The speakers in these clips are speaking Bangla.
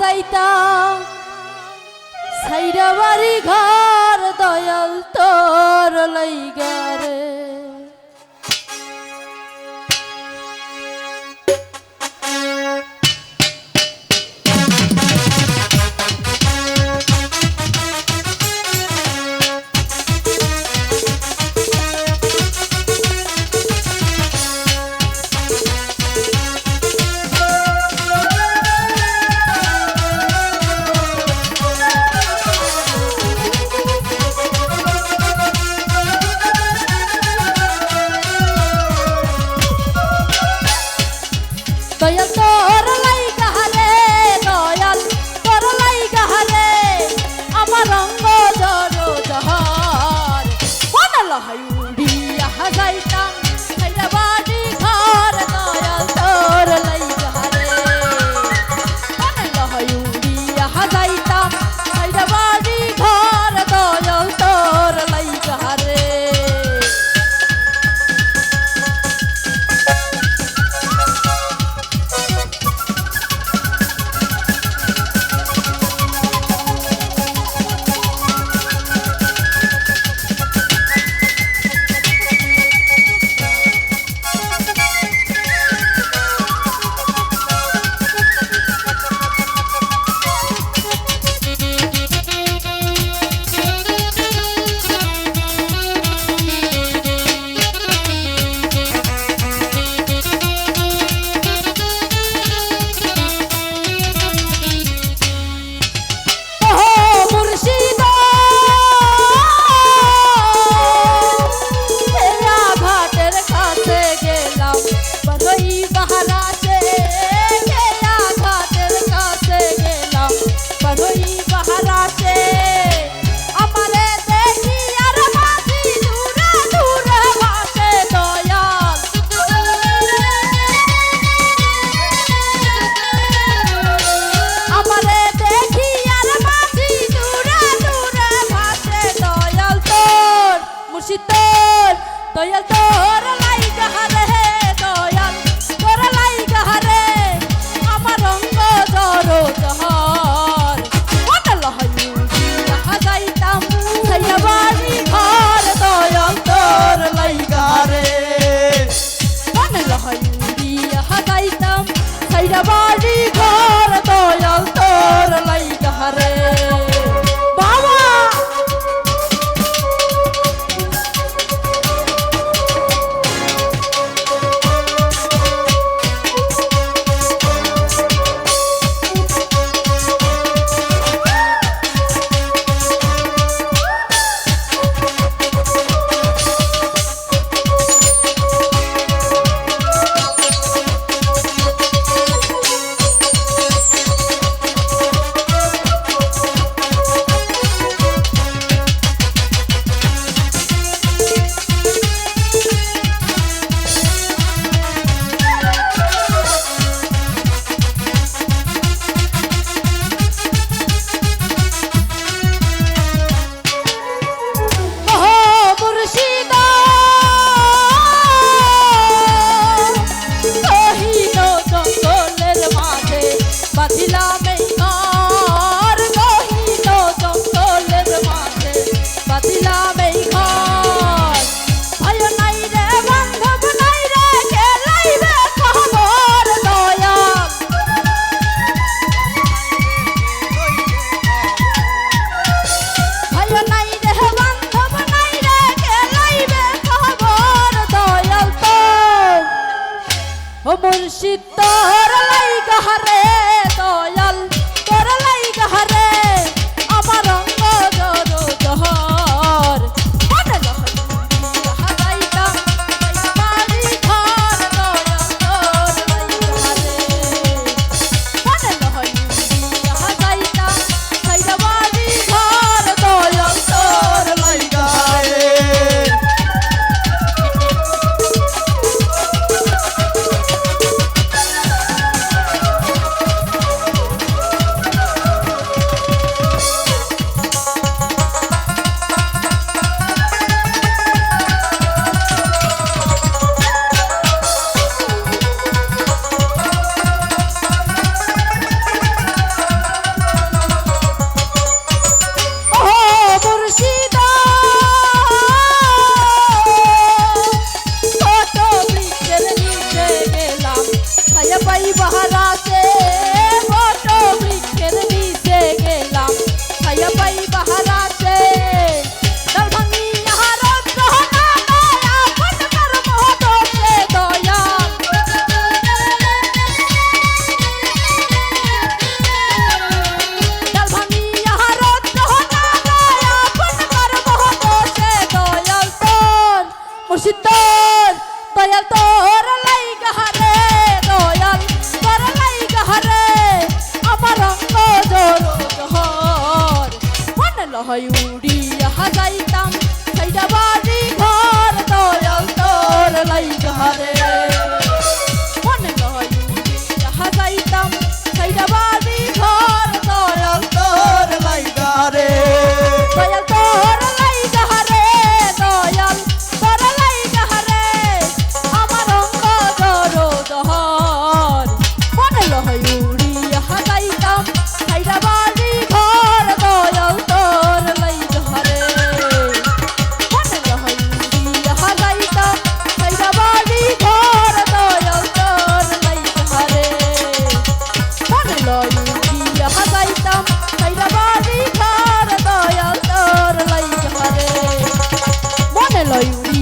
যাইতাম সাইরা বাড়ি ঘর দয়াল তোর লইগা তো দয়াল দয়াল তোর লাই গাহারে দয়াল তোর লাই গাহারে আমার অঙ্গ জড়ো জহর Mahala.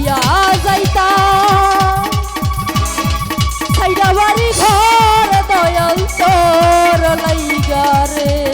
দিয়া যাইতা। সাইডা বাড়ি ঘর দয়াল তোর লাইগা রে।